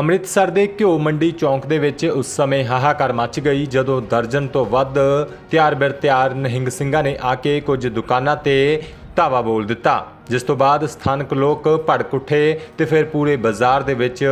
ਅੰਮ੍ਰਿਤਸਰ ਦੇ ਘਿਓ ਮੰਡੀ ਚੌਂਕ ਦੇ ਵਿੱਚ ਉਸ ਸਮੇਂ ਹਾਹਾਕਾਰ ਮਚ ਗਈ ਜਦੋਂ ਦਰਜਨ ਤੋਂ ਵੱਧ ਤਿਆਰ ਬਿਰ ਤਿਆਰ ਨਹਿੰਗ ਸਿੰਘਾਂ ਨੇ ਆ ਕੇ ਕੁਝ ਦੁਕਾਨਾਂ ਤੇ ਧਾਵਾ ਬੋਲ ਦਿੱਤਾ। ਜਿਸ ਤੋਂ ਬਾਅਦ ਸਥਾਨਕ ਲੋਕ ਭੜਕ ਉੱਠੇ ਤੇ ਫਿਰ ਪੂਰੇ ਬਾਜ਼ਾਰ ਦੇ ਵਿੱਚ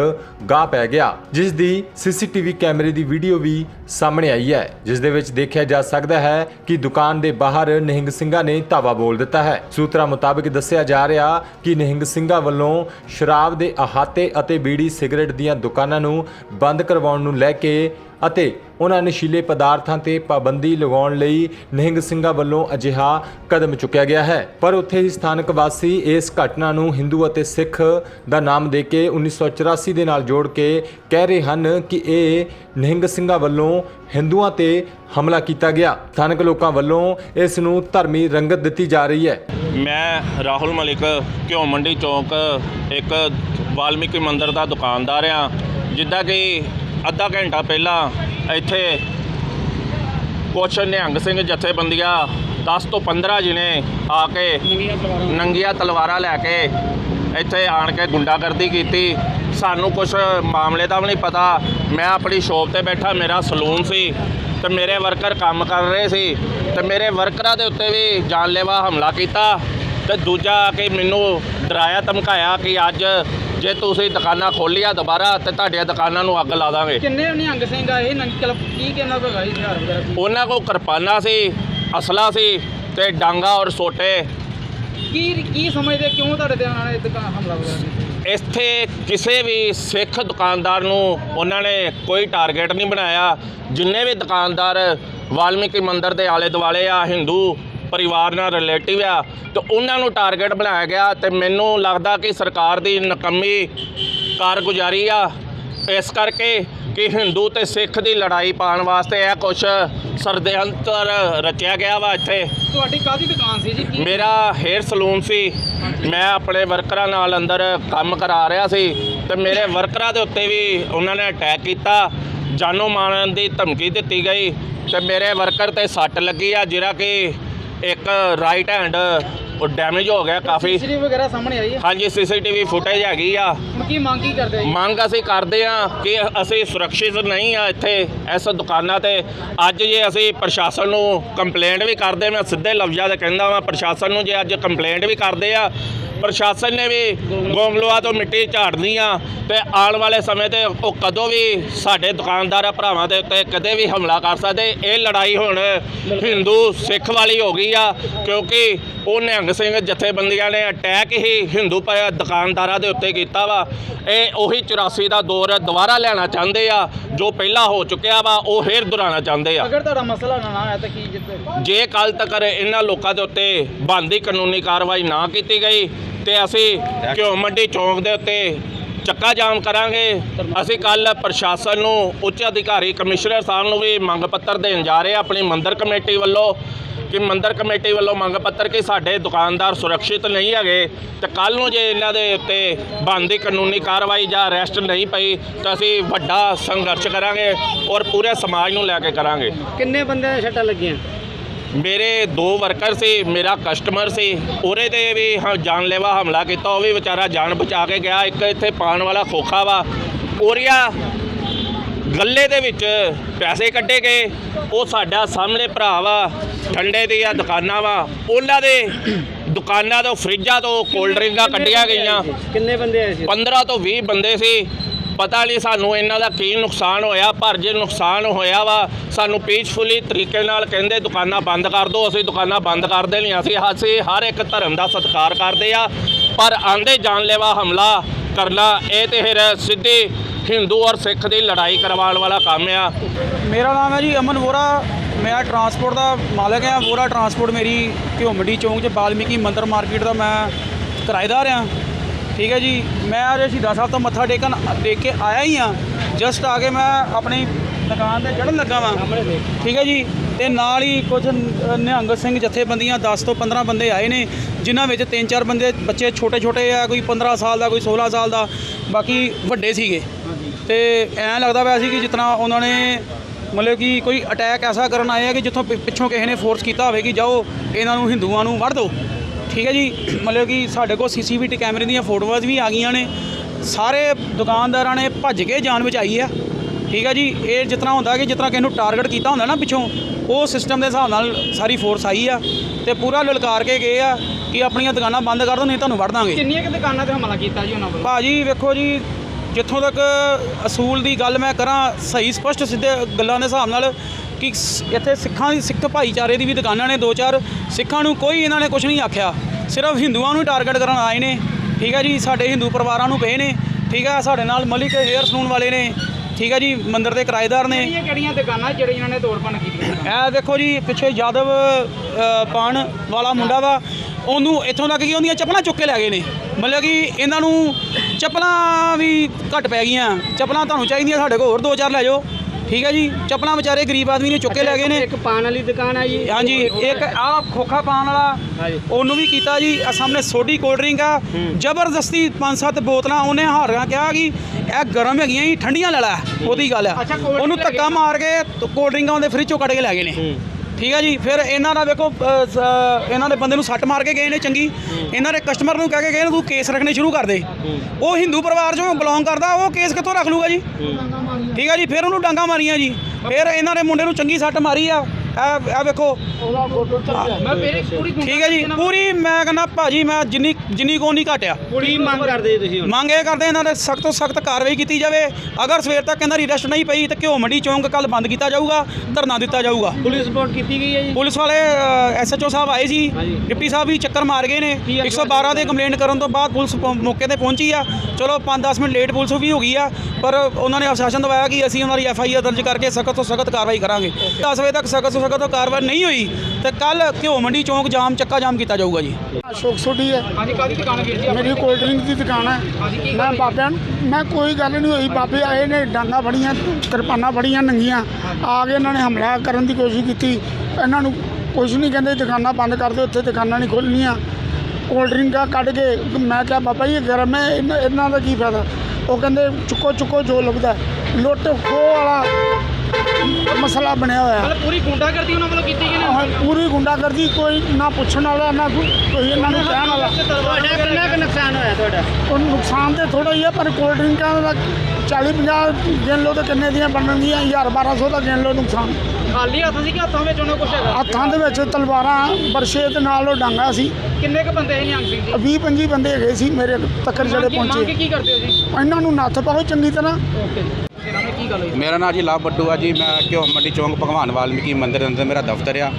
ਗਾਹ ਪੈ ਗਿਆ, ਜਿਸ ਦੀ ਸੀਸੀਟੀਵੀ ਕੈਮਰੇ ਦੀ ਵੀਡੀਓ ਵੀ ਸਾਹਮਣੇ ਆਈ ਹੈ, ਜਿਸ ਦੇ ਵਿੱਚ ਦੇਖਿਆ ਜਾ ਸਕਦਾ ਹੈ ਕਿ ਦੁਕਾਨ ਦੇ ਬਾਹਰ ਨਿਹੰਗ ਸਿੰਘਾਂ ਨੇ ਧਾਵਾ ਬੋਲ ਦਿੱਤਾ ਹੈ। ਸੂਤਰਾਂ ਮੁਤਾਬਕ ਦੱਸਿਆ ਜਾ ਰਿਹਾ ਕਿ ਨਿਹੰਗ ਸਿੰਘਾਂ ਵੱਲੋਂ ਸ਼ਰਾਬ ਦੇ ਅਹਾਤੇ ਅਤੇ ਬੀੜੀ ਸਿਗਰਟ ਦੀਆਂ ਦੁਕਾਨਾਂ ਨੂੰ ਬੰਦ ਕਰਵਾਉਣ ਨੂੰ ਲੈ ਕੇ ਅਤੇ ਉਹਨਾਂ ਨਸ਼ੀਲੇ ਪਦਾਰਥਾਂ ਤੇ ਪਾਬੰਦੀ ਲਗਾਉਣ ਲਈ ਨਿਹੰਗ ਸਿੰਘਾਂ ਵੱਲੋਂ ਅਜਿਹਾ ਕਦਮ ਚੁੱਕਿਆ ਗਿਆ ਹੈ। ਪਰ ਉੱਥੇ ਹੀ ਸਥਾਨਕ ਵਾਸੀ ਇਸ ਘਟਨਾ ਨੂੰ ਹਿੰਦੂ ਅਤੇ ਸਿੱਖ ਦਾ ਨਾਮ ਦੇ ਕੇ 1984 ਦੇ ਨਾਲ ਜੋੜ ਕੇ ਕਹਿ ਰਹੇ ਹਨ ਕਿ ਇਹ ਨਿਹੰਗ ਸਿੰਘਾਂ ਵੱਲੋਂ ਹਿੰਦੂਆਂ ਤੇ ਹਮਲਾ ਕੀਤਾ ਗਿਆ। ਸਥਾਨਕ ਲੋਕਾਂ ਵੱਲੋਂ ਇਸ ਨੂੰ ਧਰਮੀ ਰੰਗਤ ਦਿੱਤੀ ਜਾ ਰਹੀ ਹੈ। ਮੈਂ ਰਾਹੁਲ ਮਲਿਕ, ਘਿਓ ਮੰਡੀ ਚੌਂਕ, ਇੱਕ ਵਾਲਮੀਕੀ ਮੰਦਿਰ ਦਾ ਦੁਕਾਨਦਾਰ ਆ ਜਿੱਦਾਂ ਕਿ ਅੱਧਾ ਘੰਟਾ ਪਹਿਲਾਂ ਇੱਥੇ ਕੁਛ ਨਿਹੰਗ ਸਿੰਘ ਜਥੇਬੰਦੀਆਂ 10 ਤੋਂ 15 ਜਿਨੇ ਆ ਕੇ ਨੰਗੀਆਂ ਤਲਵਾਰਾਂ ਲੈ ਕੇ ਇੱਥੇ ਆਣ ਕੇ ਗੁੰਡਾਗਰਦੀ ਕੀਤੀ। ਸਾਨੂੰ ਕੁਝ ਮਾਮਲੇ ਦਾ ਵੀ ਨਹੀਂ ਪਤਾ। ਮੈਂ ਆਪਣੀ ਸ਼ੋਪ ਤੇ ਬੈਠਾ, ਮੇਰਾ ਸਲੂਨ ਸੀ ਤੇ ਮੇਰੇ ਵਰਕਰ ਕੰਮ ਕਰ ਰਹੇ ਸੀ ਤੇ ਮੇਰੇ ਵਰਕਰਾਂ ਦੇ ਉੱਤੇ ਵੀ ਜਾਨਲੇਵਾ ਹਮਲਾ ਕੀਤਾ ਤੇ ਦੂਜਾ ਕਿ ਮੈਨੂੰ ਡਰਾਇਆ ਧਮਕਾਇਆ ਕਿ ਅੱਜ ਜੇ ਤੁਸੀਂ ਦੁਕਾਨਾਂ ਖੋਲੀਆਂ ਦੁਬਾਰਾ ਤੇ ਤੁਹਾਡੀਆਂ ਦੁਕਾਨਾਂ ਨੂੰ ਅੱਗ ਲਾ ਦਾਂਗੇ। ਕਿੰਨੇ ਨਿਹੰਗ ਸਿੰਘ ਆਏ ਨੰਕਲ ਕੀ ਕਿੰਨਾ ਕੋਈ ਗਾਈ ਹਥਿਆਰ ਵਗੈਰਾ? ਉਹਨਾਂ ਕੋਲ ਕਿਰਪਾਨਾਂ ਸੀ ਅਸਲਾ ਸੀ ਤੇ ਡਾਂਗਾ ਔਰ ਸੋਟੇ। ਕੀ ਕੀ ਸਮਝਦੇ ਕਿਉਂ ਤੁਹਾਡੇ ਤੇ ਉਹਨਾਂ ਨੇ ਦੁਕਾਨ ਹਮਲਾ ਵਗੈਰਾ ਕੀਤਾ? ਇੱਥੇ ਕਿਸੇ ਵੀ ਸਿੱਖ ਦੁਕਾਨਦਾਰ ਨੂੰ ਉਹਨਾਂ ਨੇ ਕੋਈ ਟਾਰਗੇਟ ਨਹੀਂ ਬਣਾਇਆ। ਜਿੰਨੇ ਵੀ ਦੁਕਾਨਦਾਰ ਵਾਲਮੀਕੀ ਮੰਦਿਰ ਦੇ ਆਲੇ ਦੁਆਲੇ ਆ ਹਿੰਦੂ ਪਰਿਵਾਰ ਨਾਲ ਰਿਲੇਟਿਵ ਆ ਤੇ ਉਹਨਾਂ ਨੂੰ ਟਾਰਗੇਟ ਬਣਾਇਆ ਗਿਆ ਤੇ ਮੈਨੂੰ ਲੱਗਦਾ ਕਿ ਸਰਕਾਰ ਦੀ ਨਕੰਮੀ ਕਾਰਗੁਜ਼ਾਰੀ ਆ। ਇਸ ਕਰਕੇ ਕਿ ਹਿੰਦੂ ਤੇ ਸਿੱਖ ਦੀ ਲੜਾਈ ਪਾਉਣ ਵਾਸਤੇ ਇਹ ਕੁਛ ਸਰਦੇਅੰਤਰ ਰਚਿਆ ਗਿਆ ਵਾ ਇੱਥੇ। ਤੁਹਾਡੀ ਕਾਹਦੀ ਦੁਕਾਨ ਸੀ ਜੀ? ਮੇਰਾ ਹੇਅਰ ਸਲੂਨ ਸੀ। ਮੈਂ ਆਪਣੇ ਵਰਕਰਾਂ ਨਾਲ ਅੰਦਰ ਕੰਮ ਕਰਾ ਰਿਹਾ ਸੀ ਤੇ ਮੇਰੇ ਵਰਕਰਾਂ ਦੇ ਉੱਤੇ ਵੀ ਉਹਨਾਂ ਨੇ ਅਟੈਕ ਕੀਤਾ। ਜਾਨੋਂ ਮਾਰਨ ਦੀ ਧਮਕੀ ਦਿੱਤੀ ਗਈ ਤੇ ਮੇਰੇ ਵਰਕਰ ਤੇ ਸੱਟ ਲੱਗੀ ਆ ਜਿਹੜਾ ਕਿ ਇੱਕ ਰਾਈਟ ਹੈਂਡ ਉਹ ਡੈਮੇਜ ਹੋ ਗਿਆ ਕਾਫੀ। ਸੀਸੀ ਵਗੈਰਾ ਸਾਹਮਣੇ ਆਈ ਹੈ। ਹਾਂਜੀ ਸੀਸੀਟੀਵੀ ਫੁਟੇਜ ਹੈਗੀ ਆ। ਹੁਣ ਕੀ ਮੰਗ ਕੀ ਕਰਦੇ ਆ ਜੀ? ਮੰਗ ਅਸੀਂ ਕਰਦੇ ਆ ਕਿ ਅਸੀਂ ਸੁਰੱਖਿਅਤ ਨਹੀਂ ਆ ਇੱਥੇ ਇਸ ਦੁਕਾਨਾਂ ਤੇ। ਅੱਜ ਜੇ ਅਸੀਂ ਪ੍ਰਸ਼ਾਸਨ ਨੂੰ ਕੰਪਲੇਂਟ ਵੀ ਕਰਦੇ ਮੈਂ ਸਿੱਧੇ ਲਫ਼ਜ਼ਾਂ 'ਚ ਕਹਿੰਦਾ ਵਾਂ ਪ੍ਰਸ਼ਾਸਨ ਨੂੰ ਜੇ ਅੱਜ ਕੰਪਲੇਂਟ ਵੀ ਕਰਦੇ ਆ ਪ੍ਰਸ਼ਾਸਨ ਨੇ ਵੀ ਗੋਂਗਲੋਆ ਤੋਂ ਮਿੱਟੀ ਝਾੜਨੀ ਆ ਤੇ ਆਉਣ ਵਾਲੇ ਸਮੇਂ ਤੇ ਉਹ ਕਦੋਂ ਵੀ ਸਾਡੇ ਦੁਕਾਨਦਾਰਾਂ ਭਰਾਵਾਂ ਦੇ ਉੱਤੇ ਕਦੇ ਵੀ ਹਮਲਾ ਕਰ ਸਕਦੇ। ਇਹ ਲੜਾਈ ਹੁਣ ਹਿੰਦੂ ਸਿੱਖ ਵਾਲੀ ਹੋ ਗਈ ਆ ਕਿਉਂਕਿ ਉਹ ਨਿਹੰਗ ਸਿੰਘ ਜਥੇਬੰਦੀਆਂ ਨੇ ਅਟੈਕ ਹੀ ਹਿੰਦੂ ਦੁਕਾਨਦਾਰਾਂ ਦੇ ਉੱਤੇ ਕੀਤਾ ਵਾ। ਇਹ ਉਹੀ 84 ਦਾ ਦੌਰ ਦੁਬਾਰਾ ਲੈਣਾ ਚਾਹੁੰਦੇ ਆ ਜੋ ਪਹਿਲਾਂ ਹੋ ਚੁੱਕਿਆ ਵਾ ਉਹ ਫੇਰ ਦੁਹਰਾਉਣਾ ਚਾਹੁੰਦੇ ਆ। ਅਗਰ ਤੁਹਾਡਾ ਮਸਲਾ ਨਾ ਹੈ ਤਾਂ ਕੀ ਜੇ ਕੱਲ ਤੱਕ ਇਹਨਾਂ ਲੋਕਾਂ ਦੇ ਉੱਤੇ ਬਣਦੀ ਕਾਨੂੰਨੀ ਕਾਰਵਾਈ ਨਾ ਕੀਤੀ ਗਈ ਤੇ ਅਸੀਂ ਘਿਓ ਮੰਡੀ ਚੌਂਕ ਦੇ ਉੱਤੇ ਚੱਕਾ ਜਾਮ ਕਰਾਂਗੇ। ਅਸੀਂ ਕੱਲ ਪ੍ਰਸ਼ਾਸਨ ਨੂੰ, ਉੱਚ ਅਧਿਕਾਰੀ ਕਮਿਸ਼ਨਰ ਸਾਹਿਬ ਨੂੰ ਵੀ ਮੰਗ ਪੱਤਰ ਦੇਣ ਜਾ ਰਹੇ ਹਾਂ। ਆਪਣੀ ਮੰਦਰ ਕਮੇਟੀ ਵੱਲੋਂ ਕਿ ਮੰਦਰ ਕਮੇਟੀ ਵੱਲੋਂ ਮੰਗ ਪੱਤਰ ਕਿ ਸਾਡੇ ਦੁਕਾਨਦਾਰ ਸੁਰੱਖਿਅਤ ਨਹੀਂ ਹੈਗੇ ਤੇ ਕੱਲ ਨੂੰ ਜੇ ਇਹਨਾਂ ਦੇ ਉੱਤੇ ਬਣਦੀ ਕਾਨੂੰਨੀ ਕਾਰਵਾਈ ਜਾਂ ਅਰੈਸਟ ਨਹੀਂ ਪਈ, ਤਾਂ ਅਸੀਂ ਵੱਡਾ ਸੰਘਰਸ਼ ਕਰਾਂਗੇ ਔਰ ਪੂਰੇ ਸਮਾਜ ਨੂੰ ਲੈ ਕੇ ਕਰਾਂਗੇ। ਕਿੰਨੇ ਬੰਦੇ ਦੇ ਛੱਟਾਂ ਲੱਗੀਆਂ? ਮੇਰੇ ਦੋ ਵਰਕਰ ਸੀ ਮੇਰਾ ਕਸਟਮਰ ਸੀ ਉਹਦੇ ਤੇ ਵੀ ਹਾਂ ਜਾਨਲੇਵਾ ਹਮਲਾ ਕੀਤਾ ਉਹ ਵੀ ਵਿਚਾਰਾ ਜਾਨ ਬਚਾ ਕੇ ਗਿਆ ਇੱਕ ਇੱਥੇ ਪਾਣ ਵਾਲਾ ਖੋਖਾ ਵਾ। ਉਹਰੀਆ ਗੱਲੇ ਦੇ ਵਿੱਚ ਪੈਸੇ ਕੱਢੇ ਗਏ ਉਹ ਸਾਡਾ ਸਾਹਮਣੇ ਭਰਾ ਵਾ ਠੰਡੇ ਦੀਆਂ ਦੁਕਾਨਾਂ ਵਾ ਉਹਨਾਂ ਦੇ ਦੁਕਾਨਾਂ ਤੋਂ ਫਰਿੱਜਾਂ ਤੋਂ ਕੋਲਡ ਡਰਿੰਕਾਂ ਕੱਢੀਆਂ ਗਈਆਂ। ਕਿੰਨੇ ਬੰਦੇ ਆਏ ਸੀ? 15 ਤੋਂ 20 ਬੰਦੇ ਸੀ। ਪਤਾ ਨਹੀਂ ਸਾਨੂੰ ਇਹਨਾਂ ਦਾ ਕੀ ਨੁਕਸਾਨ ਹੋਇਆ, ਪਰ ਜੇ ਨੁਕਸਾਨ ਹੋਇਆ ਵਾ, ਸਾਨੂੰ ਪੀਸਫੁਲੀ ਤਰੀਕੇ ਨਾਲ ਕਹਿੰਦੇ ਦੁਕਾਨਾਂ ਬੰਦ ਕਰ ਦਿਓ, ਅਸੀਂ ਦੁਕਾਨਾਂ ਬੰਦ ਕਰ ਦੇਣੀਆਂ, ਅਸੀਂ ਅਸੀਂ ਹਰ ਇੱਕ ਧਰਮ ਦਾ ਸਤਿਕਾਰ ਕਰਦੇ ਆ। ਪਰ ਆਂਦੇ ਜਾਨਲੇਵਾ ਹਮਲਾ ਕਰਨਾ, ਇਹ ਤੇ ਫਿਰ ਸਿੱਧੀ ਹਿੰਦੂ ਔਰ ਸਿੱਖ ਦੀ ਲੜਾਈ ਕਰਵਾਉਣ ਵਾਲਾ ਕੰਮ ਆ। ਮੇਰਾ ਨਾਮ ਹੈ ਜੀ ਅਮਨ ਵੋਰਾ, ਮੈਂ ਟਰਾਂਸਪੋਰਟ ਦਾ ਮਾਲਕ ਹਾਂ ਵੋਰਾ ਟਰਾਂਸਪੋਰਟ ਮੇਰੀ ਘਿਓ ਚੌਂਕ 'ਚ ਬਾਲਮੀਕੀ ਮੰਦਰ ਮਾਰਕੀਟ ਦਾ ਮੈਂ ਕਿਰਾਏਦਾਰ ਹਾਂ ਠੀਕ ਹੈ ਜੀ। ਮੈਂ ਅੱਜ ਸ਼ਹੀਦਾਂ ਸਾਹਿਬ ਤੋਂ ਮੱਥਾ ਟੇਕਣ ਟੇਕ ਕੇ ਆਇਆ ਹੀ ਹਾਂ। ਜਸਟ ਆ ਕੇ ਮੈਂ ਆਪਣੀ ਦੁਕਾਨ ਤੇ ਚੜ੍ਹਨ ਲੱਗਾ ਵਾਂ। ਠੀਕ ਹੈ ਜੀ। ਤੇ ਨਾਲ ਹੀ ਕੁਝ ਨਿਹੰਗ ਸਿੰਘ ਜਥੇਬੰਦੀਆਂ 10 ਤੋਂ 15 ਬੰਦੇ ਆਏ ਨੇ ਜਿਨ੍ਹਾਂ ਵਿੱਚ ਤਿੰਨ ਚਾਰ ਬੰਦੇ ਬੱਚੇ ਛੋਟੇ ਛੋਟੇ ਆ ਕੋਈ 15 ਸਾਲ ਦਾ ਕੋਈ 16 ਸਾਲ ਦਾ ਬਾਕੀ ਵੱਡੇ ਸੀਗੇ। ਤੇ ਐਂ ਲੱਗਦਾ ਪਿਆ ਸੀ ਕਿ ਜਿਤਨਾ ਉਹਨਾਂ ਨੇ ਮਤਲਬ ਕਿ ਕੋਈ ਅਟੈਕ ਐਸਾ ਕਰਨ ਆਏ ਆ ਕਿ ਜਿੱਥੋਂ ਪਿੱਛੋਂ ਕਿਸੇ ਨੇ ਫੋਰਸ ਕੀਤਾ ਹੋਵੇ ਕਿ ਜਾਓ ਇਹਨਾਂ ਨੂੰ ਹਿੰਦੂਆਂ ਨੂੰ ਵੜ ਦਿਓ। ਠੀਕ ਹੈ ਜੀ ਮਤਲਬ ਕਿ ਸਾਡੇ ਕੋਲ ਸੀਸੀਟੀਵੀ ਕੈਮਰੇ ਦੀਆਂ ਫੋਟੋਆਂ ਵੀ ਆ ਗਈਆਂ ਨੇ। ਸਾਰੇ ਦੁਕਾਨਦਾਰਾਂ ਨੇ ਭੱਜ ਕੇ ਜਾਨ ਬਚਾਈ ਆ। ਠੀਕ ਆ ਜੀ ਇਹ ਤਰ੍ਹਾਂ ਹੁੰਦਾ ਕਿ ਤਰ੍ਹਾਂ ਕਿਸੇ ਨੂੰ ਟਾਰਗੇਟ ਕੀਤਾ ਹੁੰਦਾ ਨਾ ਪਿੱਛੋਂ ਉਹ ਸਿਸਟਮ ਦੇ ਹਿਸਾਬ ਨਾਲ ਸਾਰੀ ਫੋਰਸ ਆਈ ਆ ਤੇ ਪੂਰਾ ਲਲਕਾਰ ਕੇ ਗਏ ਆ ਕਿ ਆਪਣੀਆਂ ਦੁਕਾਨਾਂ ਬੰਦ ਕਰ ਦਿਓ ਨਹੀਂ ਤੁਹਾਨੂੰ ਵੜ ਦਾਂਗੇ। ਕਿੰਨੀਆਂ ਕਿ ਦੁਕਾਨਾਂ ਤੇ ਹਮਲਾ ਕੀਤਾ ਜੀ ਉਹਨਾਂ ਵੱਲੋਂ? ਭਾਜੀ ਵੇਖੋ ਜੀ ਜਿੱਥੋਂ ਤੱਕ ਅਸੂਲ ਦੀ ਗੱਲ ਮੈਂ ਕਰਾਂ ਸਹੀ ਸਪਸ਼ਟ ਸਿੱਧੇ ਗੱਲਾਂ ਦੇ ਹਿਸਾਬ ਨਾਲ ਕਿ ਇੱਥੇ ਸਿੱਖਾਂ ਦੀ ਸਿੱਖ ਭਾਈਚਾਰੇ ਦੀ ਵੀ ਦੁਕਾਨਾਂ ਨੇ ਦੋ ਚਾਰ। ਸਿੱਖਾਂ ਨੂੰ ਕੋਈ ਇਹਨਾਂ ਨੇ ਕੁਝ ਨਹੀਂ ਆਖਿਆ। ਸਿਰਫ ਹਿੰਦੂਆਂ ਨੂੰ ਟਾਰਗੇਟ ਕਰਨ ਆਏ ਨੇ। ਠੀਕ ਹੈ ਜੀ ਸਾਡੇ ਹਿੰਦੂ ਪਰਿਵਾਰਾਂ ਨੂੰ ਪਏ ਨੇ। ਠੀਕ ਹੈ ਸਾਡੇ ਨਾਲ ਮਲਿਕ ਹੇਅਰ ਸਲੂਨ ਵਾਲੇ ਨੇ। ਠੀਕ ਹੈ ਜੀ ਮੰਦਿਰ ਦੇ ਕਿਰਾਏਦਾਰ ਨੇ। ਕਿਹੜੀਆਂ ਕਿਹੜੀਆਂ ਦੁਕਾਨਾਂ ਜਿਹੜੇ ਇਹਨਾਂ ਨੇ ਤੋੜ ਭੰਨ ਕੀਤੀ ਇਹ ਦੇਖੋ ਜੀ ਪਿੱਛੇ ਯਾਦਵ ਅ, ਪਾਣ ਵਾਲਾ ਮੁੰਡਾ ਵਾ ਉਹਨੂੰ ਇੱਥੋਂ ਤੱਕ ਕਿ ਉਹਦੀਆਂ ਚੱਪਲਾਂ ਚੁੱਕ ਕੇ ਲੈ ਗਏ ਨੇ। ਮਤਲਬ ਕਿ ਇਹਨਾਂ ਨੂੰ ਚੱਪਲਾਂ ਵੀ ਘੱਟ ਪੈ ਗਈਆਂ। ਚੱਪਲਾਂ ਤੁਹਾਨੂੰ ਚਾਹੀਦੀਆਂ ਸਾਡੇ ਕੋਲ ਹੋਰ ਦੋ ਚਾਰ ਲੈ ਜਾਓ। ਠੀਕ ਹੈ ਜੀ ਚੱਪਲਾਂ ਵਿਚਾਰੇ ਗਰੀਬ ਆਦਮੀ ਨੇ ਚੁੱਕ ਲੈ ਗਏ ਨੇ। ਇੱਕ ਪਾਨ ਵਾਲੀ ਦੁਕਾਨ ਆ ਜੀ। ਹਾਂਜੀ ਇੱਕ ਆ ਖੋਖਾ ਪਾਣ ਵਾਲਾ ਉਹਨੂੰ ਵੀ ਕੀਤਾ ਜੀ ਆ ਸਾਹਮਣੇ ਸੋਡੀ ਕੋਲਡ ਡਰਿੰਕ ਆ। ਜ਼ਬਰਦਸਤੀ ਪੰਜ ਸੱਤ ਬੋਤਲਾਂ ਉਹਨੇ ਹਾਰਿਆ ਕਿਹਾ ਕਿ ਇਹ ਗਰਮ ਹੈਗੀਆਂ ਜੀ ਠੰਡੀਆਂ ਲੈ ਲੈ ਉਹਦੀ ਗੱਲ ਆ। ਉਹਨੂੰ ਧੱਕਾ। ਮਾਰ ਕੇ ਕੋਲਡ ਡਰਿੰਕਾਂ ਉਹਦੇ ਫ੍ਰਿਜ ਚੋਂ ਕੱਢ ਕੇ ਲੈ ਗਏ ਨੇ। ਠੀਕ ਹੈ ਜੀ ਫਿਰ ਇਹਨਾਂ ਦਾ ਵੇਖੋ ਇਹਨਾਂ ਦੇ ਬੰਦੇ ਨੂੰ ਸੱਟ ਮਾਰ ਕੇ ਗਏ ਨੇ ਚੰਗੀ। ਇਹਨਾਂ ਦੇ ਕਸਟਮਰ ਨੂੰ ਕਹਿ ਕੇ ਗਏ ਨੇ ਤੂੰ ਕੇਸ ਰੱਖਣੇ ਸ਼ੁਰੂ ਕਰ ਦੇ। ਉਹ ਹਿੰਦੂ ਪਰਿਵਾਰ ਚੋਂ ਬਿਲੋਂਗ ਕਰਦਾ ਉਹ ਕੇਸ ਕਿੱਥੋਂ ਰੱਖ ਲੂਗਾ ਜੀ? ਠੀਕ ਆ ਜੀ, ਫਿਰ ਉਹਨੂੰ ਡਾਂਗਾ ਮਾਰੀਆਂ ਜੀ। ਫਿਰ ਇਹਨਾਂ ਨੇ ਮੁੰਡੇ ਨੂੰ ਚੰਗੀ ਸੱਟ ਮਾਰੀ ਆ। ਇਹ ਇਹ ਵੇਖੋ। ਠੀਕ ਹੈ ਜੀ ਪੂਰੀ ਮੈਂ ਕਹਿੰਦਾ ਭਾਜੀ ਮੈਂ ਜਿੰਨੀ ਜਿੰਨੀ ਕੋ ਨਹੀਂ ਘਟਿਆ ਪੂਰੀ ਮੰਗ ਕਰਦੇ ਤੁਸੀਂ ਮੰਗ ਇਹ ਕਰਦੇ ਇਹਨਾਂ ਦੇ ਸਖਤ ਤੋਂ ਸਖਤ ਕਾਰਵਾਈ ਕੀਤੀ ਜਾਵੇ। ਅਗਰ ਸਵੇਰ ਤੱਕ ਇਹਨਾਂ ਦੀ ਅਰੈਸਟ ਨਹੀਂ ਪਈ ਤਾਂ ਘਿਓ ਮੰਡੀ ਚੌਂਕ ਕੱਲ ਬੰਦ ਕੀਤਾ ਜਾਊਗਾ ਧਰਨਾ ਦਿੱਤਾ ਜਾਊਗਾ। ਪੁਲਿਸ ਰਿਪੋਰਟ ਕੀਤੀ ਗਈ ਹੈ ਜੀ? ਪੁਲਿਸ ਵਾਲੇ ਐਸਐਚਓ ਸਾਹਿਬ ਆਏ ਸੀ। ਡਿਪਟੀ ਸਾਹਿਬ ਵੀ ਚੱਕਰ ਮਾਰ ਗਏ ਨੇ। 112 ਦੇ ਕੰਪਲੇਂਟ ਕਰਨ ਤੋਂ ਬਾਅਦ ਪੁਲਿਸ ਮੌਕੇ ਤੇ ਪਹੁੰਚੀ ਆ। ਚਲੋ 5-10 ਮਿੰਟ ਲੇਟ ਪੁਲਿਸ ਵੀ ਹੋ ਗਈ ਆ ਪਰ ਉਹਨਾਂ ਨੇ ਆਸ਼ਵਾਸਨ ਦਵਾਇਆ ਕਿ ਅਸੀਂ ਉਹਨਾਂ ਦੀ ਐਫਆਈਆਰ ਦਰਜ ਕਰਕੇ ਸਖਤ ਤੋਂ ਸਖਤ ਕਾਰਵਾਈ ਕਰਾਂਗੇ। 10 ਵਜੇ ਤੱਕ ਸਖਤ ਤੋਂ ਸਖਤ ਕਾਰਵਾਈ ਨਹੀਂ ਹੋਈ ਤੇ ਕੱਲ ਘਿਓ ਮੰਡੀ ਚੌਂਕ ਜਾਮ ਚੱਕਾ ਜਾਮ ਕੀਤਾ ਜਾਊਗਾ ਜੀ। ਅਸ਼ੋਕ ਸੋਢੀ ਹੈ। ਹਾਂਜੀ ਕਾਦੀ ਦੁਕਾਨ ਵੀਰ ਜੀ? ਮੇਰੀ ਕੋਲਡ ਡਰਿੰਕ ਦੀ ਦੁਕਾਨ ਹੈ। ਮੈਂ ਬਾਬਿਆਂ ਨੂੰ ਮੈਂ ਕੋਈ ਗੱਲ ਨਹੀਂ ਹੋਈ ਬਾਬੇ ਆਏ ਨੇ ਡਾਂਗਾ ਫੜੀਆਂ ਕਿਰਪਾਨਾਂ ਫੜੀਆਂ ਨੰਗੀਆਂ। ਆ ਕੇ ਇਹਨਾਂ ਨੇ ਹਮਲਾ ਕਰਨ ਦੀ ਕੋਸ਼ਿਸ਼ ਕੀਤੀ। ਇਹਨਾਂ ਨੂੰ ਕੁਝ ਨਹੀਂ ਕਹਿੰਦੇ ਦੁਕਾਨਾਂ ਬੰਦ ਕਰ ਦਿਓ ਇੱਥੇ ਦੁਕਾਨਾਂ ਨਹੀਂ ਖੋਲ੍ਹਣੀਆਂ। ਕੋਲਡ ਡਰਿੰਕਾਂ ਕੱਢ ਕੇ ਮੈਂ ਕਿਹਾ ਬਾਬਾ ਜੀ ਗਰਮ ਹੈ ਇਹਨਾਂ ਇਹਨਾਂ ਦਾ ਕੀ ਫਾਇਦਾ? ਉਹ ਕਹਿੰਦੇ ਚੁੱਕੋ ਚੁੱਕੋ ਜੋ ਲੱਭਦਾ ਲੁੱਟ ਖੋਹ ਵਾਲਾ ਮਸਲਾ ਬਣਿਆ ਹੋਇਆ। ਮਤਲਬ ਪੂਰੀ ਗੁੰਡਾਗਰਦੀ ਉਹਨਾਂ ਵੱਲੋਂ ਕੀਤੀ ਗਈ ਨਾ? ਆਹ ਪੂਰੀ ਗੁੰਡਾਗਰਦੀ ਕੋਈ ਨਾ ਪੁੱਛਣ ਵਾਲਾ ਨਾ ਕੋਈ ਕੋਈ ਇਹਨਾਂ ਨੂੰ ਕਹਿਣ ਵਾਲਾ। ਤੁਹਾਡਾ ਕਿੰਨਾ ਕੁ ਨੁਕਸਾਨ ਹੋਇਆ ਤੁਹਾਡਾ? ਉਹ ਨੁਕਸਾਨ ਤੇ ਥੋੜਾ ਹੀ ਹੈ ਪਰ ਕੋਲਡ ਡਰਿੰਕਾਂ ਦਾ 40 50 ਗਿਣ ਲਓ ਤਾਂ ਕਿੰਨੇ ਦੀਆਂ ਬਣਨਗੀਆਂ 1000 1200 ਦਾ ਗਿਣ ਲਓ ਨੁਕਸਾਨ। ਖਾਲੀ ਹੱਥ ਸੀ ਕਿ ਹੱਥਾਂ ਵਿੱਚ ਉਹਨਾਂ ਕੁਛ ਹੈਗਾ? ਹੱਥਾਂ ਦੇ ਵਿੱਚ ਤਲਵਾਰਾਂ ਬਰਸ਼ੇ ਦੇ ਨਾਲ ਉਹ ਡਾਂਗਾ ਸੀ। ਕਿੰਨੇ ਕੁ ਬੰਦੇ ਹੈ ਨਿਹੰਗ ਸਿੰਘ ਜੀ 20 25 ਬੰਦੇ ਹੈਗੇ ਸੀ ਮੇਰੇ ਤੱਕਰ ਜਿਹੜੇ ਮੰਗ ਪਹੁੰਚੇ। ਕੀ ਕਰਦੇ ਹੋ ਜੀ? ਇਹਨਾਂ ਨੂੰ ਨੱਥ ਪਾਓ ਚੰਗੀ ਤਰ੍ਹਾਂ। ਓਕੇ ਜੀ। ਕੀ ਗੱਲ ਹੋਈ? ਮੇਰਾ ਨਾਂ ਜੀ ਲਾਭ ਬੱਟੂ ਆ ਜੀ, ਮੈਂ ਘਿਓ ਮੰਡੀ ਚੌਂਕ ਭਗਵਾਨ ਵਾਲਮੀਕੀ ਮੰਦਿਰ ਅੰਦਰ ਮੇਰਾ ਦਫ਼ਤਰ ਆ।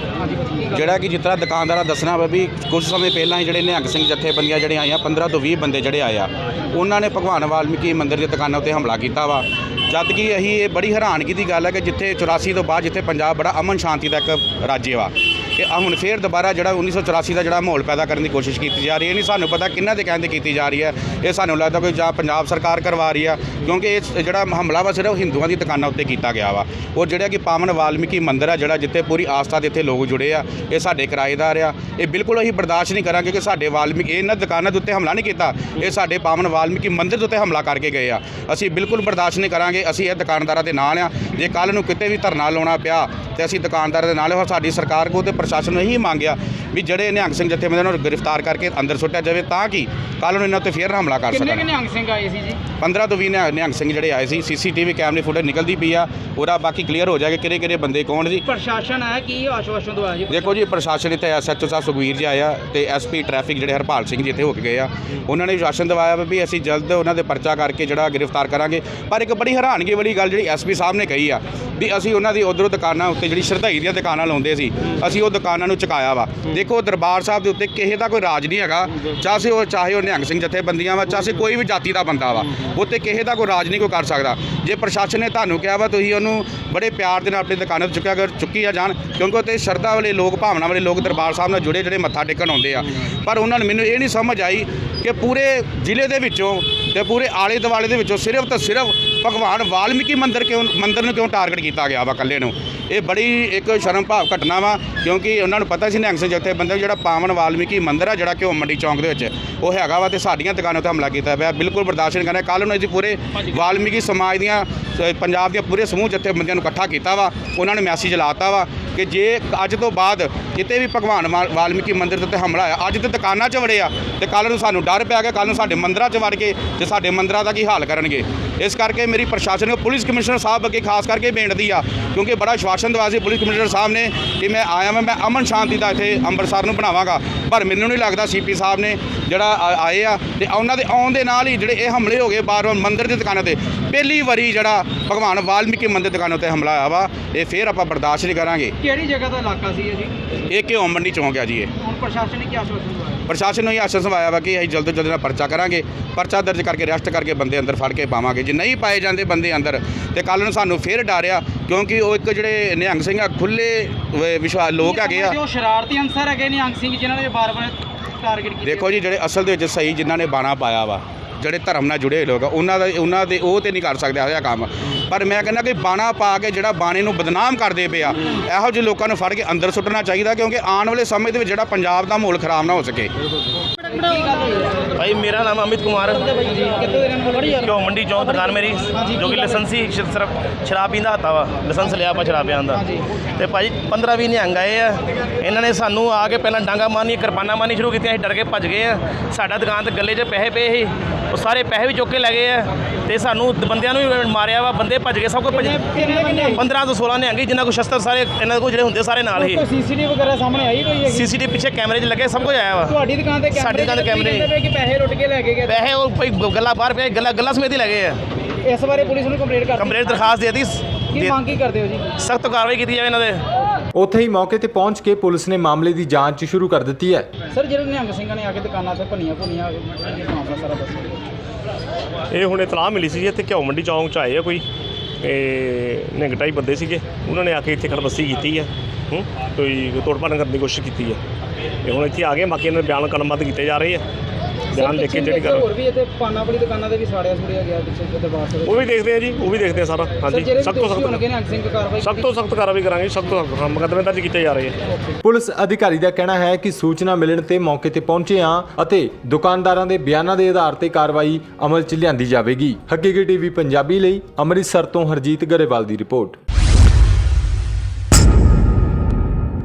ਜਿਹੜਾ ਕਿ ਜਿਸ ਤਰ੍ਹਾਂ ਦੁਕਾਨਦਾਰਾਂ ਦੱਸਣਾ ਵਾ ਵੀ ਕੁਝ ਸਮੇਂ ਪਹਿਲਾਂ ਹੀ ਜਿਹੜੇ ਨਿਹੰਗ ਸਿੰਘ ਜਥੇਬੰਦੀਆਂ ਜਿਹੜੀਆਂ ਆਈਆਂ 15 ਤੋਂ 20 ਬੰਦੇ ਜਿਹੜੇ ਆਏ ਆ, ਉਹਨਾਂ ਨੇ ਭਗਵਾਨ ਵਾਲਮੀਕੀ ਮੰਦਿਰ ਦੀਆਂ ਦੁਕਾਨਾਂ ਉੱਤੇ ਹਮਲਾ ਕੀਤਾ ਵਾ। ਜਦ ਕਿ ਅਸੀਂ ਇਹ ਬੜੀ ਹੈਰਾਨਗੀ ਦੀ ਗੱਲ ਹੈ ਕਿ ਜਿੱਥੇ 84 ਤੋਂ ਬਾਅਦ ਜਿੱਥੇ ਪੰਜਾਬ ਬੜਾ ਅਮਨ ਸ਼ਾਂਤੀ ਦਾ ਇੱਕ ਰਾਜ ਵਾ ਕਿ ਹੁਣ ਫੇਰ ਦੁਬਾਰਾ ਜਿਹੜਾ 1984 ਦਾ ਜਿਹੜਾ ਮਾਹੌਲ ਪੈਦਾ ਕਰਨ ਦੀ ਕੋਸ਼ਿਸ਼ ਕੀਤੀ ਜਾ ਰਹੀ ਹੈ। ਇਹ ਨਹੀਂ ਸਾਨੂੰ ਪਤਾ ਕਿਹਨਾਂ ਦੇ ਕਹਿਣ ਤੇ ਕੀਤੀ ਜਾ ਰਹੀ ਹੈ। ਇਹ ਸਾਨੂੰ ਲੱਗਦਾ ਕੋਈ ਜਾਂ ਪੰਜਾਬ ਸਰਕਾਰ ਕਰਵਾ ਰਹੀ ਆ ਕਿਉਂਕਿ ਇਹ ਜਿਹੜਾ ਹਮਲਾ ਵਾ ਸਿਰਫ ਹਿੰਦੂਆਂ ਦੀ ਦੁਕਾਨਾਂ ਉੱਤੇ ਕੀਤਾ ਗਿਆ ਵਾ। ਉਹ ਜਿਹੜਾ ਕਿ ਪਾਵਨ ਵਾਲਮੀਕੀ ਮੰਦਿਰ ਆ, ਜਿਹੜਾ ਜਿੱਥੇ ਪੂਰੀ ਆਸਥਾ ਦੇ ਇੱਥੇ ਲੋਕ ਜੁੜੇ ਆ, ਇਹ ਸਾਡੇ ਕਿਰਾਏਦਾਰ ਆ। ਇਹ ਬਿਲਕੁਲ ਅਸੀਂ ਬਰਦਾਸ਼ਤ ਨਹੀਂ ਕਰਾਂਗੇ ਕਿ ਸਾਡੇ ਵਾਲਮੀਕੀ ਇਹਨਾਂ ਦੁਕਾਨਾਂ ਦੇ ਉੱਤੇ ਹਮਲਾ ਨਹੀਂ ਕੀਤਾ, ਇਹ ਸਾਡੇ ਪਾਵਨ ਵਾਲਮੀਕੀ ਮੰਦਿਰ ਦੇ ਉੱਤੇ ਹਮਲਾ ਕਰਕੇ ਗਏ ਆ। ਅਸੀਂ ਬਿਲਕੁਲ ਬਰਦਾਸ਼ਤ ਨਹੀਂ ਕਰਾਂਗੇ ਅਸੀਂ ਇਹ ਦੁਕਾਨਦਾਰਾਂ ਦੇ ਨਾਲ ਆ। ਜੇ ਕੱਲ ਨੂੰ ਕਿਤੇ ਵੀ ਧਰਨਾ ਲਾਉਣਾ ਪਿਆ ਤੇ ਅਸੀਂ ਦੁਕਾਨਦਾਰਾਂ ਦੇ ਨਾਲ ਸਾਡੀ ਸਰਕਾਰ ਕੋਲ ਤੇ ਪ੍ਰਸ਼ਾਸਨ ਨੂੰ ਇਹੀ ਮੰਗਿਆ ਵੀ ਜਿਹੜੇ ਨਿਹੰਗ ਸਿੰਘ ਜਥੇਬੰਦੀਆਂ ਨੂੰ ਗ੍ਰਿਫਤਾਰ ਕਰਕੇ ਅੰਦਰ ਸੁੱਟਿਆ ਜਾਵੇ ਤਾਂ ਕਿ ਕੱਲ ਨੂੰ ਇਹਨਾਂ ਉੱਤੇ ਫੇਰ ਹਮਲਾ ਕਰ ਕਿੰਨੇ ਸਕਣ। ਨਿਹੰਗ ਸਿੰਘ ਆਏ ਸੀ ਜੀ? 15 ਤੋਂ 20 ਨਿਹੰਗ ਸਿੰਘ ਜਿਹੜੇ ਆਏ ਸੀ। ਸੀਸੀਟੀਵੀ ਕੈਮਰੇ ਫੁਟੇਜ ਨਿਕਲਦੀ ਪਈ ਆ। ਉਹਦਾ ਬਾਕੀ ਕਲੀਅਰ ਹੋ ਜਾਏਗਾ ਕਿਹੜੇ ਕਿਹੜੇ ਬੰਦੇ ਕੌਣ ਸੀ। ਪ੍ਰਸ਼ਾਸਨ ਹੈ ਕੀ ਆਸ਼ਵਾਸਨ ਦਵਾਇਆ ਜੀ ਦੇਖੋ ਜੀ ਪ੍ਰਸ਼ਾਸਨ ਇੱਥੇ ਐਸਐਚਓ ਸਾਹਿਬ ਸੁਖਵੀਰ ਜੀ ਆਇਆ ਤੇ ਐਸਪੀ ਟ੍ਰੈਫਿਕ ਜਿਹੜੇ ਹਰਪਾਲ ਸਿੰਘ ਜੀ ਇੱਥੇ ਹੋ ਕੇ ਗਏ ਆ। ਉਹਨਾਂ ਨੇ ਵਿਸ਼ਵਾਸਨ ਦਿਵਾਇਆ ਵਾ ਵੀ ਅਸੀਂ ਜਲਦ ਉਹਨਾਂ ਦੇ ਪਰਚਾ ਕਰਕੇ ਜਿਹੜਾ ਗ੍ਰਿਫਤਾਰ ਕਰਾਂਗੇ। ਪਰ ਇੱਕ ਬੜੀ ਹੈਰਾਨਗੀ ਵਾਲੀ ਗੱਲ ਜਿਹੜੀ ਐਸਪੀ ਸਾਹਿਬ ਨੇ ਕਹੀ ਆ ਵੀ ਅਸੀਂ ਉਹਨਾਂ ਦੀ ਉਧਰੋਂ ਦੁਕਾਨਾਂ ਉੱਤੇ ਜਿਹੜੀ ਸ਼ਰਧਾਈ ਦੀਆਂ ਦੁਕਾਨਾਂ ਲਾਉਂਦੇ ਸੀ, ਅਸੀਂ ਉਹ ਦੁਕਾਨਾਂ ਨੂੰ ਚੁਕਾਇਆ ਵਾ। ਦੇਖੋ, ਦਰਬਾਰ ਸਾਹਿਬ ਦੇ ਉੱਤੇ ਕਿਸੇ ਦਾ ਕੋਈ ਰਾਜ ਨਹੀਂ ਹੈਗਾ, ਚਾਹੇ ਉਹ ਚਾਹੇ ਉਹ ਨਿਹੰਗ ਸਿੰਘ ਜਥੇਬੰਦੀਆਂ ਵਾ, ਚਾਹੇ ਕੋਈ ਵੀ ਜਾਤੀ ਦਾ ਬੰਦਾ ਵਾ, ਉੱਤੇ ਕਿਸੇ ਦਾ ਕੋਈ ਰਾਜ ਨਹੀਂ ਕੋਈ ਕਰ ਸਕਦਾ। ਜੇ ਪ੍ਰਸ਼ਾਸਨ ਨੇ ਤੁਹਾਨੂੰ ਕਿਹਾ ਵਾ, ਤੁਸੀਂ ਉਹਨੂੰ ਬੜੇ ਪਿਆਰ ਦੇ ਨਾਲ ਆਪਣੀ ਦੁਕਾਨਾਂ 'ਤੇ ਚੁੱਕਿਆ ਕਰ ਚੁੱਕੀ ਆ ਜਾਣ, ਕਿਉਂਕਿ ਉੱਤੇ ਸ਼ਰਧਾ ਵਾਲੇ ਲੋਕ, ਭਾਵਨਾ ਵਾਲੇ ਲੋਕ ਦਰਬਾਰ ਸਾਹਿਬ ਨਾਲ ਜੁੜੇ, ਜਿਹੜੇ ਮੱਥਾ ਟੇਕਣ ਆਉਂਦੇ ਆ। ਪਰ ਉਹਨਾਂ ਨੂੰ ਮੈਨੂੰ ਇਹ ਨਹੀਂ ਸਮਝ ਆਈ ਕਿ ਪੂਰੇ ਜ਼ਿਲ੍ਹੇ ਦੇ ਵਿੱਚੋਂ ਤੇ ਪੂਰੇ ਆਲੇ ਦੁਆਲੇ ਦੇ ਵਿੱਚੋਂ ਸਿਰਫ ਤਾਂ ਸਿਰਫ ਭਗਵਾਨ ਵਾਲਮੀਕੀ ਮੰਦਿਰ ਕਿਉਂ ਮੰਦਿਰ ਨੂੰ ਕਿਉਂ ਟਾਰਗੇਟ ਕੀਤਾ ਗਿਆ ਵਾ ਇਕੱਲੇ ਨੂੰ? ਇਹ ਬੜੀ ਇੱਕ ਸ਼ਰਮ ਭਾਵ ਘਟਨਾ ਵਾ, ਕਿਉਂਕਿ ਉਹਨਾਂ ਨੂੰ ਪਤਾ ਸੀ ਨਿਹੰਗ ਸਿੰਘ ਜਥੇਬੰਦੀ ਜਿਹੜਾ ਪਾਵਨ ਵਾਲਮੀਕੀ ਮੰਦਿਰ ਆ, ਜਿਹੜਾ ਘਿਓ ਮੰਡੀ ਚੌਂਕ ਦੇ ਵਿੱਚ ਉਹ ਹੈਗਾ ਵਾ ਤੇ ਸਾਡੀਆਂ ਦੁਕਾਨਾਂ ਤੇ ਹਮਲਾ ਕੀਤਾ ਪਿਆ। ਬਿਲਕੁਲ ਬਰਦਾਸ਼ਤ ਨਹੀਂ ਕਰਨਾ। ਕੱਲ ਨੂੰ ਅਸੀਂ ਪੂਰੇ ਵਾਲਮੀਕੀ ਸਮਾਜ ਦੀਆਂ, ਪੰਜਾਬ ਦੀਆਂ ਪੂਰੇ ਸਮੂਹ ਜਥੇਬੰਦੀਆਂ ਨੂੰ ਇਕੱਠਾ ਕੀਤਾ ਵਾ। ਉਹਨਾਂ ਨੇ ਮੈਸੇਜ ਲਾਤਾ ਵਾ ਕਿ ਜੇ ਅੱਜ ਤੋਂ ਬਾਅਦ ਕਿਤੇ ਵੀ ਭਗਵਾਨ ਵਾ- ਵਾਲਮੀਕੀ ਮੰਦਿਰ ਦੇ ਉੱਤੇ ਹਮਲਾ ਆਇਆ ਅੱਜ ਤੇ ਦੁਕਾਨਾਂ 'ਚ ਵੜੇ ਆ ਤੇ ਕੱਲ ਨੂੰ ਸਾਨੂੰ ਡਰ ਪਿਆ ਗਿਆ ਕੱਲ ਨੂੰ ਸਾਡੇ ਮੰਦਿਰਾਂ 'ਚ ਵੜ ਕੇ ਤੇ ਸਾਡੇ ਮੰਦਿਰਾਂ ਦਾ ਕੀ ਹਾਲ ਕਰਨਗੇ। ਇਸ ਕਰਕੇ ਮੇਰੀ ਪ੍ਰਸ਼ਾਸਨ ਨੂੰ, ਪੁਲਿਸ ਕਮਿਸ਼ਨਰ ਸਾਹਿਬ ਅੱਗੇ ਖਾਸ ਕਰਕੇ ਬੇਨਤੀ ਆ, ਕਿਉਂਕਿ ਬੜਾ ਸ਼ਵਾਸਨ ਦਵਾਇਆ ਸੀ ਪੁਲਿਸ ਕਮਿਸ਼ਨਰ ਸਾਹਿਬ ਨੇ ਕਿ ਮੈਂ ਆਇਆ ਮੈਂ ਮੈਂ ਅਮਨ ਸ਼ਾਂਤੀ ਦਾ ਇੱਥੇ ਅੰਮ੍ਰਿਤਸਰ ਨੂੰ ਬਣਾਵਾਂਗਾ। ਪਰ ਮੈਨੂੰ ਨਹੀਂ ਲੱਗਦਾ ਸੀਪੀ ਸਾਹਿਬ ਨੇ ਜਿਹੜਾ ਆਏ ਆ ਤੇ ਉਹਨਾਂ ਦੇ ਆਉਣ ਦੇ ਨਾਲ ਹੀ ਜਿਹੜੇ ਇਹ ਹਮਲੇ ਹੋ ਗਏ ਬਾਰ ਮੰਦਿਰ ਦੀ ਦੁਕਾਨਾਂ ਤੇ। ਪਹਿਲੀ ਵਾਰੀ ਜਿਹੜਾ ਭਗਵਾਨ ਵਾਲਮੀਕੀ ਮੰਦਿਰ ਦੁਕਾਨਾਂ ਤੇ ਹਮਲਾ ਆਇਆ ਵਾ। ਇਹ ਫੇਰ ਆਪਾਂ ਬਰਦਾਸ਼ਤ ਨਹੀਂ ਕਰਾਂਗੇ। ਕਿਹੜੀ ਜਗ੍ਹਾ ਦਾ ਇਲਾਕਾ ਸੀ ਇਹ ਜੀ? ਇਹ ਕਿਉਂ ਮੰਡੀ ਚੌਂਕ ਆ ਜੀ ਇਹ। ਹੁਣ ਪ੍ਰਸ਼ਾਸਨ ਨੇ ਕੀ ਆਸ਼ਵਾਸਨ ਦਵਾਇਆ? ਪ੍ਰਸ਼ਾਸਨ ਨੂੰ ਇਹ ਆਸ਼ਵਾਸਨ ਆਇਆ ਵਾ ਕਿ ਅਸੀਂ ਜਲਦ ਤੋਂ ਜਲਦ ਨਾਲ ਪਰਚਾ ਕਰਾਂਗੇ। ਪਰਚਾ ਦਰਜ ਕਰਕੇ ਅਰੈਸਟ ਕਰਕੇ ਬੰਦੇ ਅੰਦਰ ਫੜ ਕੇ ਪਾਵਾਂਗੇ। ਜੇ ਨਹੀਂ ਪਾਏ ਜਾਂਦੇ ਬੰਦੇ ਅੰਦਰ ਤੇ ਕੱਲ ਨੂੰ ਸਾਨੂੰ ਫੇਰ ਡਰਿਆ ਕਿਉਂਕਿ ਉਹ ਇੱਕ ਜਿਹੜੇ ਨਿਹੰਗ ਸਿੰਘ ਆ ਖੁੱਲੇ ਵਿਸ਼ਵਾਸ ਲੋਕ ਹੈਗੇ ਆ। ਜੋ ਸ਼ਰਾਰਤੀ ਅੰਸਰ ਹੈਗੇ ਨੇ ਅੰਗ ਸਿੰਘ ਜਿਨ੍ਹਾਂ ਨੇ ਬਾਰ-ਬਾਰ ਟਾਰਗੇਟ ਕੀਤਾ ਦੇਖੋ ਜੀ ਜਿਹੜੇ ਅਸਲ ਦੇ ਵਿੱਚ ਸਹੀ ਜਿਨ੍ਹਾਂ ਨੇ ਬਾਣਾ ਪਾਇਆ ਵਾ ਜਿਹੜੇ ਧਰਮ ਨਾਲ ਜੁੜੇ ਲੋਕ ਆ ਉਹਨਾਂ ਦਾ ਉਹਨਾਂ ਦੇ ਉਹ ਤੇ ਨਹੀਂ ਕਰ ਸਕਦੇ ਇਹੋ ਜਿਹਾ ਕੰਮ ਪਰ ਮੈਂ ਕਹਿੰਦਾ ਕਿ ਬਾਣਾ ਪਾ ਕੇ ਜਿਹੜਾ ਬਾਣੇ ਨੂੰ ਬਦਨਾਮ ਕਰਦੇ ਪਿਆ ਇਹੋ ਜਿਹੇ ਲੋਕਾਂ ਨੂੰ ਫੜ ਕੇ ਅੰਦਰ ਸੁੱਟਣਾ ਚਾਹੀਦਾ ਕਿਉਂਕਿ ਆਉਣ ਵਾਲੇ ਸਮੇਂ ਦੇ ਵਿੱਚ ਜਿਹੜਾ ਪੰਜਾਬ ਦਾ ਮਾਹੌਲ ਖਰਾਬ ਨਾ ਹੋ ਸਕੇ? ਭਾਈ, ਮੇਰਾ ਨਾਮ ਅਮਿਤ ਕੁਮਾਰ ਜੀ ਮੰਡੀ ਚੌਂਕ ਦੁਕਾਨ ਮੇਰੀ, ਜੋ ਕਿ ਲਾਇਸੈਂਸੀ ਸਿਰਫ ਸ਼ਰਾਬ ਪੀਂਦਾ ਹੱਤਾ ਵਾ, ਲਾਇਸੈਂਸ ਲਿਆ ਆਪਾਂ ਸ਼ਰਾਬ ਪੀਣ ਦਾ। ਤੇ ਭਾਜੀ 15 20 ਨਿਹੰਗ ਆਏ ਆ। ਇਹਨਾਂ ਨੇ ਸਾਨੂੰ ਆ ਕੇ ਪਹਿਲਾਂ ਡਾਂਗਾ ਮਾਰਨੀ ਕਿਰਪਾਨਾਂ ਮਾਰਨੀ ਸ਼ੁਰੂ ਕੀਤੀਆਂ, ਅਸੀਂ ਡਰ ਕੇ ਭੱਜ ਗਏ ਆ। ਸਾਡਾ ਦੁਕਾਨ ਤੇ ਗੱਲੇ 'ਚ ਪੈਸੇ ਪਏ ਸੀ, ਉਹ ਸਾਰੇ ਪੈਸੇ ਵੀ ਚੁੱਕ ਕੇ ਲੈ ਗਏ ਆ। ਤੇ ਸਾਨੂੰ ਬੰਦਿਆਂ ਨੂੰ ਵੀ ਮਾਰਿਆ ਵਾ ਬੰਦੇ ਭੱਜ ਗਏ ਸਭ ਕੁਝ ਭੱਜ ਕਿੰਨੇ ਬੰਦੇ? 15 ਤੋਂ 16 ਨਿਹੰਗ ਸੀ, ਜਿਨ੍ਹਾਂ ਕੋਲ ਸ਼ਸਤਰ ਸਾਰੇ ਇਹਨਾਂ ਕੋਲ ਜਿਹੜੇ ਹੁੰਦੇ ਸਾਰੇ ਨਾਲ ਹੀ। ਕੋਈ ਸੀਸੀਟੀਵੀ ਵਗੈਰਾ ਸਾਹਮਣੇ ਆਈ ਕੋਈ ਹੈਗੀ? ਸੀਸੀਟੀਵੀ ਪਿੱਛੇ ਕੈਮਰੇ 'ਚ ਲੱਗੇ ਸਭ ਕੁਝ ਆਇਆ ਵਾ। ਤੁਹਾਡੀ ਦੁਕਾਨ ਤੇ ਕੈਮਰੇ ਸਾਡੀ ਦੁਕਾਨ ਤੇ ਕੈਮਰੇ। ਪਏ ਕਿ ਪੈਸੇ ਲੁੱਟ ਕੇ ਲੈ ਕੇ ਗਏ। ਪੈਸੇ ਉਹ ਭਾਈ ਗੱਲਾਂ ਬਾਹਰ ਪਿਆ ਗੱਲਾਂ ਗੱਲਾਂ ਸਮੇਤ ਹੀ ਲੱਗੇ ਆ। ਇਸ ਬਾਰੇ ਪੁਲਿਸ ਨੂੰ ਕੰਪਲੇਂਟ ਕਰ ਕੰਪਲੇਂਟ ਦਰਖਾਸਤ ਦੇ ਕੀ ਦਿੱਤੀ ਮੰਗ ਕੀ ਕਰਦੇ ਹੋ ਜੀ? ਸਖਤ ਕਾਰਵਾਈ ਕੀਤੀ ਜਾਵੇ ਇਹਨਾਂ ਦੇ। ਉੱਥੇ ਹੀ ਮੌਕੇ ਤੇ ਪਹੁੰਚ ਕੇ ਪੁਲਿਸ ਨੇ ਮਾਮਲੇ ਦੀ ਜਾਂਚ ਸ਼ੁਰੂ ਕਰ ਦਿੱਤੀ ਹੈ। ਸਰ ਜਿਹੜੇ ਨਿਹੰਗ ਸਿੰਘਾਂ ਨੇ ਆ ਕੇ ਦੁਕਾਨਾਂ ਤੇ ਭੰਨੀਆਂ ਭੁੰਨੀਆਂ ਕੀ ਮਾਮਲਾ ਸਾਰਾ ਦੱਸੋ। ਇਹ ਹੁਣ ਇਤਲਾਹ ਮਿਲੀ ਸੀ ਜੀ, ਇੱਥੇ ਘਿਓ ਮੰਡੀ ਚੌਂਕ ਚ ਆਏ ਆ ਕੋਈ। ਇਹ ਨਿੰਗਟਾਈ ਬੰਦੇ ਸੀਗੇ। ਉਹਨਾਂ ਨੇ ਆ ਕੇ ਇੱਥੇ ਖੜਬਸੀ ਕੀਤੀ ਹੈ ਹੂੰ, ਕੋਈ ਤੋੜ ਭੰਨ ਕਰਨ ਦੀ ਕੋਸ਼ਿਸ਼ ਕੀਤੀ ਹੈ ਤੇ ਹੁਣ ਇੱਥੇ ਆ ਗਏ, ਬਾਕੀ ਇਹਨਾਂ ਦੇ ਬਿਆਨ ਕਲਮਬੱਧ ਕੀਤੇ ਜਾ ਰਹੇ ਆ। ਬਿਆਨ ਲਿਖ ਕੇ ਜਿਹੜੀ ਕਰ ਹੋਰ ਵੀ ਇੱਥੇ ਪਾਨਾ ਵਾਲੀ ਦੁਕਾਨਾਂ ਤੇ ਵੀ ਸਾੜਿਆ ਸੁੜਿਆ ਗਿਆ ਪਿੱਛੇ ਦਰਬਾਰ ਸਾਹਿਬ ਉਹ ਵੀ ਦੇਖਦੇ ਆ ਜੀ ਉਹ ਵੀ ਦੇਖਦੇ ਆ ਸਾਰਾ। ਹਾਂਜੀ ਸਖਤ ਤੋਂ ਸਖਤ ਨਿਹੰਗ ਸਿੰਘ ਕਾਰਵਾਈ ਸਖਤ ਤੋਂ ਸਖਤ ਕਾਰਵਾਈ ਕਰਾਂਗੇ ਸਖਤ ਤੋਂ ਸਖਤ। ਮੁਕੱਦਮੇ ਦਰਜ ਕੀਤੇ ਜਾ ਰਹੇ ਆ। ਪੁਲਿਸ ਅਧਿਕਾਰੀ ਦਾ ਕਹਿਣਾ ਹੈ ਕਿ ਸੂਚਨਾ ਮਿਲਣ ਤੇ ਮੌਕੇ ਤੇ ਪਹੁੰਚੇ ਹਾਂ ਅਤੇ ਦੁਕਾਨਦਾਰਾਂ ਦੇ ਬਿਆਨਾਂ ਦੇ ਆਧਾਰ ਤੇ ਕਾਰਵਾਈ ਅਮਲ 'ਚ ਲਿਆਂਦੀ ਜਾਵੇਗੀ। ਹਕੀਕੀ ਟੀਵੀ ਪੰਜਾਬੀ ਲਈ ਅੰਮ੍ਰਿਤਸਰ ਤੋਂ ਹਰਜੀਤ ਗਰੇਵਾਲ ਦੀ ਰਿਪੋਰਟ।